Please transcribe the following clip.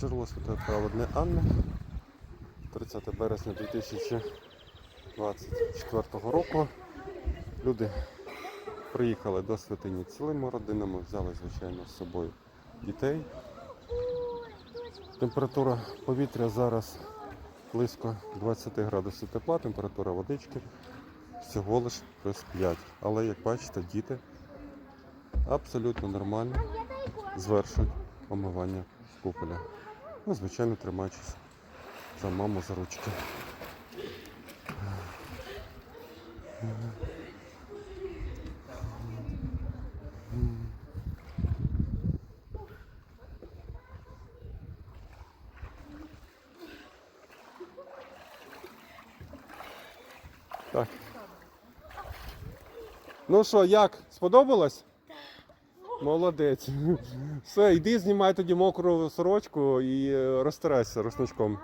Джерело Святої Праведної Анни. 30 березня 2024 року. Люди приїхали до святині цілими родинами, взяли, звичайно, з собою дітей. Температура повітря зараз близько 20 градусів тепла, температура водички всього лиш плюс 5. Але як бачите, діти абсолютно нормально звершують омивання куполя. Ну, звичайно, тримаючись за маму за ручки. Так. Ну що, як? Сподобалось? Молодець. Все, йди знімай тоді мокру сорочку і е, розтирайся рушничком.